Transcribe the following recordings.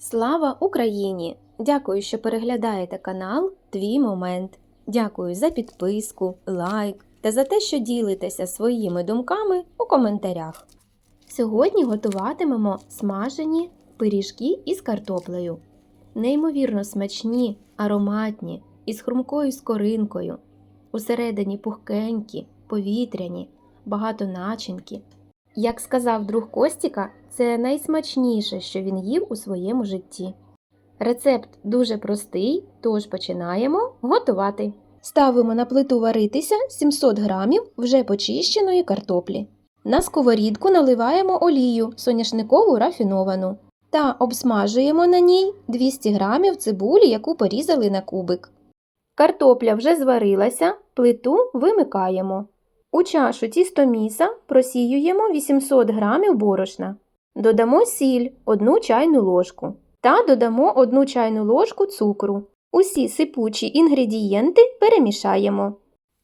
Слава Україні! Дякую, що переглядаєте канал Твій Момент. Дякую за підписку, лайк та за те, що ділитеся своїми думками у коментарях. Сьогодні готуватимемо смажені пиріжки із картоплею. Неймовірно смачні, ароматні, із хрумкою скоринкою. Усередині пухкенькі, повітряні, багато начинки. Як сказав друг Костіка, це найсмачніше, що він їв у своєму житті. Рецепт дуже простий, тож починаємо готувати. Ставимо на плиту варитися 700 грамів вже почищеної картоплі. На сковорідку наливаємо олію соняшникову рафіновану та обсмажуємо на ній 200 грамів цибулі, яку порізали на кубик. Картопля вже зварилася, плиту вимикаємо. У чашу тістоміса просіюємо 800 грамів борошна. Додамо сіль 1 чайну ложку та додамо 1 чайну ложку цукру. Усі сипучі інгредієнти перемішаємо.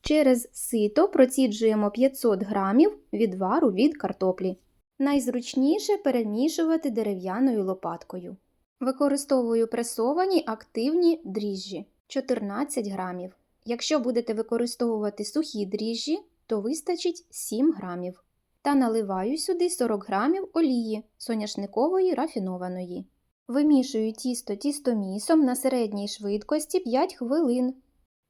Через сито проціджуємо 500 грамів відвару від картоплі. Найзручніше перемішувати дерев'яною лопаткою. Використовую пресовані активні дріжджі 14 грамів. Якщо будете використовувати сухі дріжджі, то вистачить 7 грамів. Та наливаю сюди 40 грамів олії соняшникової рафінованої. Вимішую тісто тістомісом на середній швидкості 5 хвилин.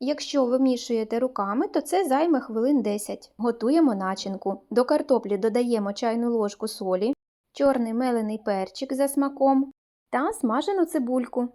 Якщо вимішуєте руками, то це займе хвилин 10. Готуємо начинку. До картоплі додаємо чайну ложку солі, чорний мелений перчик за смаком та смажену цибульку.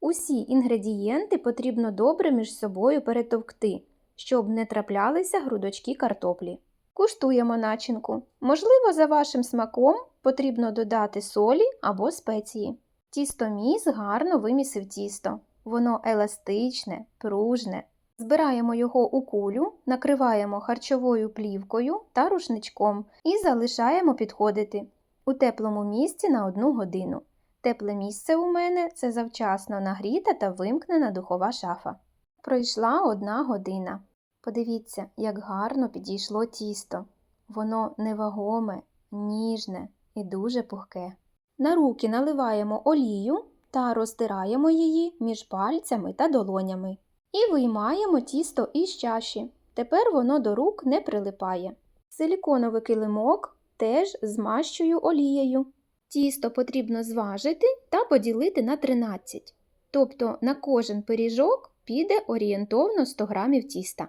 Усі інгредієнти потрібно добре між собою перетовкти, щоб не траплялися грудочки картоплі. Куштуємо начинку. Можливо, за вашим смаком потрібно додати солі або спеції. Тістоміс гарно вимісив тісто. Воно еластичне, пружне. Збираємо його у кулю, накриваємо харчовою плівкою та рушничком і залишаємо підходити у теплому місці на 1 годину. Тепле місце у мене це завчасно нагріта та вимкнена духова шафа. Пройшла одна година. Подивіться, як гарно підійшло тісто. Воно невагоме, ніжне і дуже пухке. На руки наливаємо олію та розтираємо її між пальцями та долонями. І виймаємо тісто із чаші. Тепер воно до рук не прилипає. Силіконовий килимок теж змащую олією. Тісто потрібно зважити та поділити на 13. Тобто на кожен пиріжок піде орієнтовно 100 грамів тіста.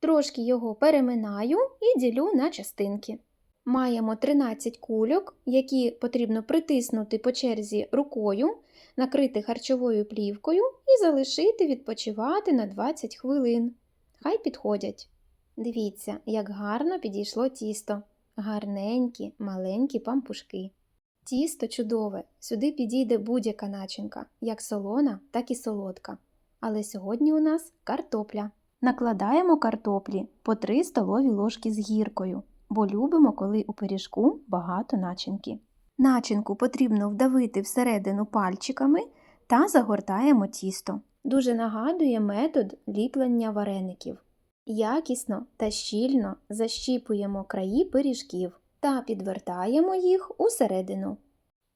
Трошки його переминаю і ділю на частинки. Маємо 13 кульок, які потрібно притиснути по черзі рукою, накрити харчовою плівкою і залишити відпочивати на 20 хвилин. Хай підходять. Дивіться, як гарно підійшло тісто. Гарненькі, маленькі пампушки. Тісто чудове, сюди підійде будь-яка начинка, як солона, так і солодка. Але сьогодні у нас картопля. Накладаємо картоплі по 3 столові ложки з гіркою, бо любимо, коли у пиріжку багато начинки. Начинку потрібно вдавити всередину пальчиками та загортаємо тісто. Дуже нагадує метод ліплення вареників. Якісно та щільно защіпуємо краї пиріжків та підвертаємо їх усередину.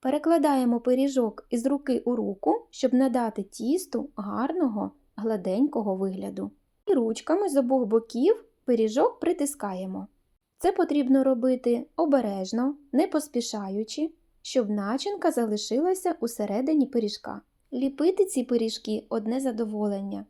Перекладаємо пиріжок із руки у руку, щоб надати тісту гарного гладенького вигляду. І ручками з обох боків пиріжок притискаємо. Це потрібно робити обережно, не поспішаючи, щоб начинка залишилася усередині пиріжка. Ліпити ці пиріжки одне задоволення.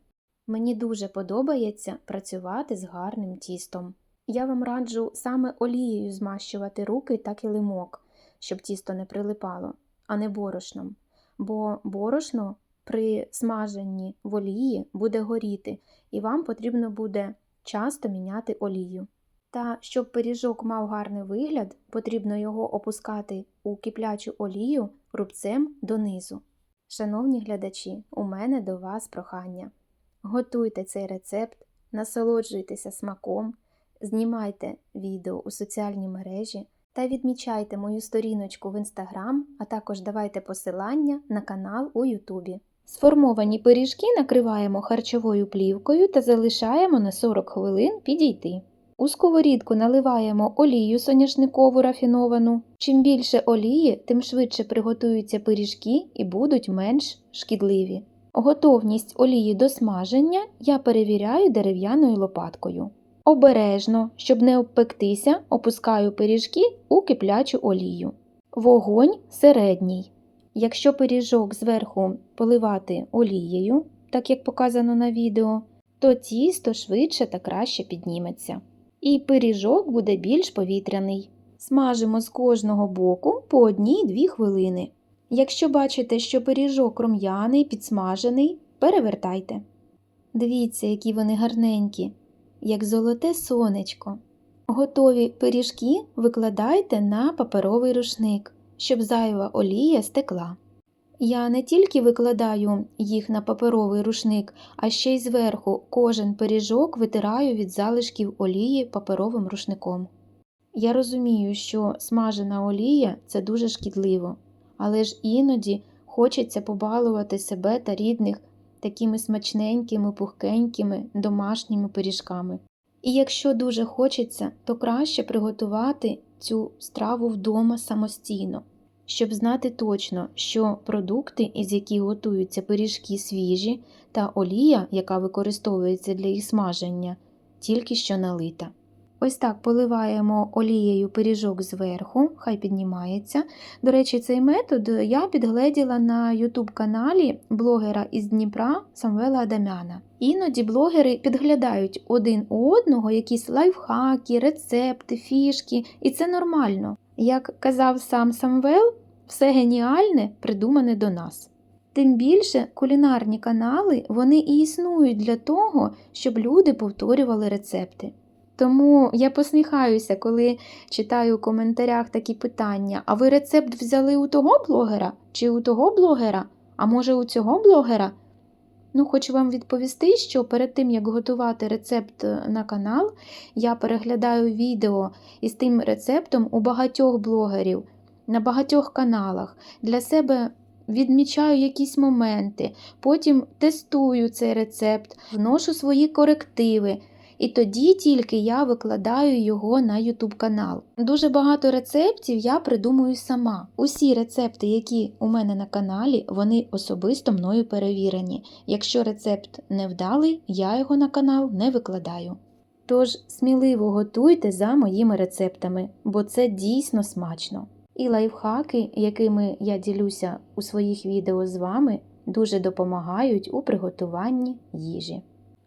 Мені дуже подобається працювати з гарним тістом. Я вам раджу саме олією змащувати руки та килимок, щоб тісто не прилипало, а не борошном. Бо борошно при смаженні в олії буде горіти, і вам потрібно буде часто міняти олію. Та щоб пиріжок мав гарний вигляд, потрібно його опускати у киплячу олію рубцем донизу. Шановні глядачі, у мене до вас прохання. Готуйте цей рецепт, насолоджуйтеся смаком, знімайте відео у соціальні мережі та відмічайте мою сторіночку в інстаграм, а також давайте посилання на канал у Ютубі. Сформовані пиріжки накриваємо харчовою плівкою та залишаємо на 40 хвилин підійти. У сковорідку наливаємо олію соняшникову рафіновану. Чим більше олії, тим швидше приготуються пиріжки і будуть менш шкідливі. Готовність олії до смаження я перевіряю дерев'яною лопаткою. Обережно, щоб не обпектися, опускаю пиріжки у киплячу олію. Вогонь середній. Якщо пиріжок зверху поливати олією, так як показано на відео, то тісто швидше та краще підніметься. І пиріжок буде більш повітряний. Смажимо з кожного боку по 1-2 хвилини. Якщо бачите, що пиріжок рум'яний, підсмажений, перевертайте. Дивіться, які вони гарненькі, як золоте сонечко. Готові пиріжки викладайте на паперовий рушник, щоб зайва олія стекла. Я не тільки викладаю їх на паперовий рушник, а ще й зверху кожен пиріжок витираю від залишків олії паперовим рушником. Я розумію, що смажена олія це дуже шкідливо, але ж іноді хочеться побалувати себе та рідних такими смачненькими, пухкенькими домашніми пиріжками. І якщо дуже хочеться, то краще приготувати цю страву вдома самостійно, щоб знати точно, що продукти, із яких готуються пиріжки свіжі, та олія, яка використовується для їх смаження, тільки що налита. Ось так поливаємо олією пиріжок зверху, хай піднімається. До речі, цей метод я підгледіла на YouTube каналі блогера із Дніпра Самвела Адамяна. Іноді блогери підглядають один у одного якісь лайфхаки, рецепти, фішки, і це нормально. Як казав сам Самвел, все геніальне придумане до нас. Тим більше кулінарні канали вони і існують для того, щоб люди повторювали рецепти. Тому я посміхаюся, коли читаю у коментарях такі питання: а ви рецепт взяли у того блогера чи у того блогера, а може у цього блогера? Ну, хочу вам відповісти, що перед тим, як готувати рецепт на канал, я переглядаю відео із тим рецептом у багатьох блогерів, на багатьох каналах. Для себе відмічаю якісь моменти, потім тестую цей рецепт, вношу свої корективи. І тоді тільки я викладаю його на YouTube канал. Дуже багато рецептів я придумую сама. Усі рецепти, які у мене на каналі, вони особисто мною перевірені. Якщо рецепт невдалий, я його на канал не викладаю. Тож сміливо готуйте за моїми рецептами, бо це дійсно смачно. І лайфхаки, якими я ділюся у своїх відео з вами, дуже допомагають у приготуванні їжі.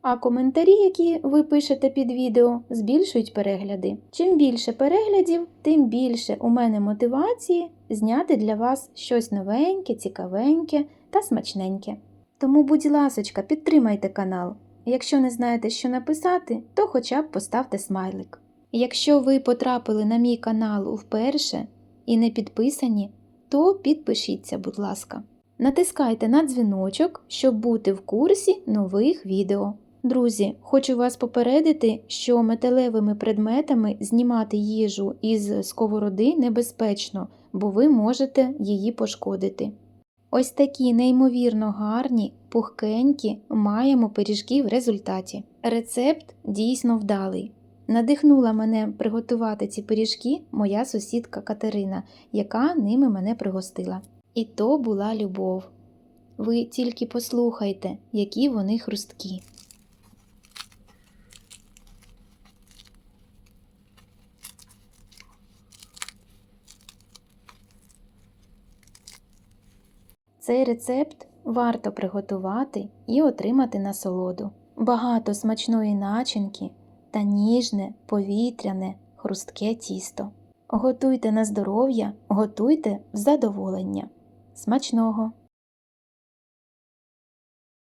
А коментарі, які ви пишете під відео, збільшують перегляди. Чим більше переглядів, тим більше у мене мотивації зняти для вас щось новеньке, цікавеньке та смачненьке. Тому, будь ласочка, підтримайте канал. Якщо не знаєте, що написати, то хоча б поставте смайлик. Якщо ви потрапили на мій канал вперше і не підписані, то підпишіться, будь ласка. Натискайте на дзвіночок, щоб бути в курсі нових відео. Друзі, хочу вас попередити, що металевими предметами знімати їжу із сковороди небезпечно, бо ви можете її пошкодити. Ось такі неймовірно гарні, пухкенькі маємо пиріжки в результаті. Рецепт дійсно вдалий. Надихнула мене приготувати ці пиріжки моя сусідка Катерина, яка ними мене пригостила. І то була любов. Ви тільки послухайте, які вони хрусткі. Цей рецепт варто приготувати і отримати насолоду. Багато смачної начинки та ніжне, повітряне, хрустке тісто. Готуйте на здоров'я, готуйте в задоволення. Смачного!